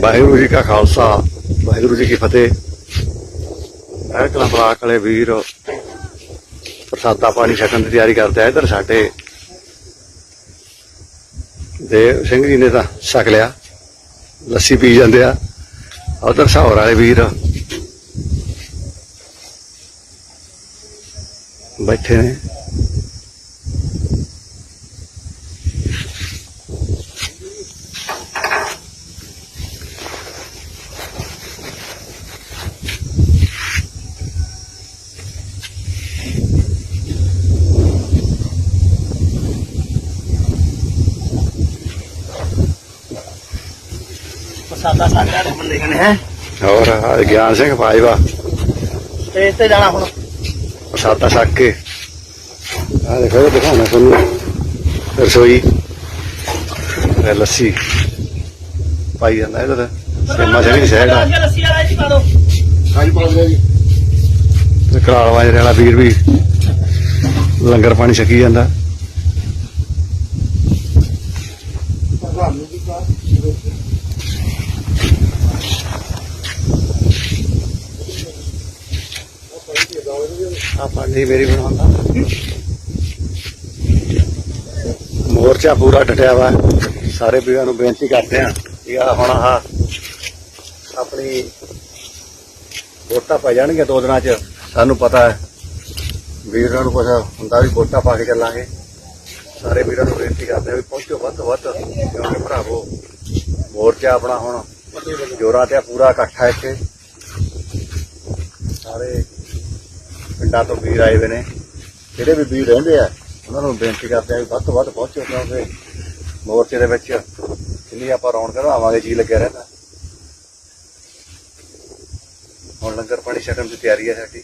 ਵਾਹਿਗੁਰੂ ਜੀ ਕਾ ਖਾਲਸਾ, ਵਾਹਿਗੁਰੂ ਜੀ ਕੀ ਫਤਿਹ। ਇਹ ਕਲਾਂ ਬਲਾਕ ਵਾਲੇ ਵੀਰ ਪ੍ਰਸਾਦਾ ਪਾਣੀ ਛਕਣ ਦੀ ਤਿਆਰੀ ਕਰਦੇ ਆ, ਇਧਰ ਸਾਡੇ ਦੇਵ ਸਿੰਘ ਜੀ ਨੇ ਤਾਂ ਛਕ ਲਿਆ, ਲੱਸੀ ਪੀ ਜਾਂਦੇ ਆ। ਉਧਰ ਸਹੌਰ ਵਾਲੇ ਵੀਰ ਬੈਠੇ ਨੇ। ਪ੍ਰਸਾਦਾ ਸਾਡਾ ਦੇ ਬੰਦੇ ਨੇ ਹੈ। ਹੋਰ ਆਹ ਗਿਆਨ ਸਿੰਘ ਭਾਈਵਾ ਤੇ ਤੇ ਜਾਣਾ ਹੁਣ। ਪ੍ਰਸਾਦਾ ਛਕ ਕੇ। ਆ ਦੇਖੋ ਇਹ ਦਿਖਾਉਣਾ ਤੁਹਾਨੂੰ। ਰਸੋਈ। ਇਹ ਲੱਸੀ। ਪਾਈ ਜਾਂਦਾ ਇਧਰ। ਸੇਮਾ ਸਿੰਘ ਸ਼ਹਿਰ ਆ। ਲੱਸੀ ਵਾਲਾ ਜੀ ਪਾ ਦੋ। ਕਾਈ ਪਾ ਲਿਆ ਜੀ। ਤੇ ਕਰਾਲ ਵਾਜਰੇ ਵਾਲਾ ਵੀਰ ਵੀ ਲੰਗਰ ਪਾਣੀ ਛਕੀ ਜਾਂਦਾ। ਭਗਵਾਨ ਨੂੰ ਵੀ ਕਾ ਆਪਾਂ ਪਾਣੀ ਮੇਰੀ ਬਣਾਉਂਦਾ। ਮੋਰਚਾ ਪੂਰਾ ਡਟਿਆ ਵਾ। ਸਾਰੇ ਵੀਰਾਂ ਨੂੰ ਬੇਨਤੀ ਕਰਦੇ ਆ ਕਿ ਆ ਹੁਣ ਆ ਆਪਣੀ ਵੋਟਾਂ ਪੈ ਜਾਣਗੀਆਂ ਦੋ ਦਿਨਾਂ ਚ। ਸਾਨੂੰ ਪਤਾ ਹੈ। ਵੀਰਾਂ ਨੂੰ ਕੁਛ ਹੁੰਦਾ ਵੀ ਵੋਟਾਂ ਪਾ ਕੇ ਚੱਲਾਂਗੇ। ਸਾਰੇ ਵੀਰਾਂ ਨੂੰ ਬੇਨਤੀ ਕਰਦੇ ਆ ਵੀ ਪਹੁੰਚੋ ਵੱਧ ਤੋਂ ਵੱਧ। ਕਿਉਂਕਿ ਭਰਾਵੋ ਮੋਰਚਾ ਆਪਣਾ ਹੁਣ ਜੋਰਾਂ ਤੇ ਆ, ਪੂਰਾ ਇਕੱਠਾ ਇੱਥੇ। ਸਾਰੇ ਪਿੰਡਾਂ ਤੋਂ ਵੀਰ ਆਏ ਹੋਏ ਨੇ। ਜਿਹੜੇ ਵੀ ਵੀਰ ਰਹਿੰਦੇ ਆ, ਉਹਨਾਂ ਨੂੰ ਬੇਨਤੀ ਕਰਦੇ ਆ ਵੀ ਵੱਧ ਤੋਂ ਵੱਧ ਪਹੁੰਚੋ ਕਿਉਂਕਿ ਮੋਰਚੇ ਦੇ ਵਿੱਚ ਜਿੰਨੀ ਆਪਾਂ ਰੌਣਕ ਆਵਾਂਗੇ, ਜੀ ਲੱਗਿਆ ਰਹਿੰਦਾ। ਹੁਣ ਲੰਗਰ ਪਾਣੀ ਛਕਣ ਦੀ ਤਿਆਰੀ ਹੈ ਸਾਡੀ।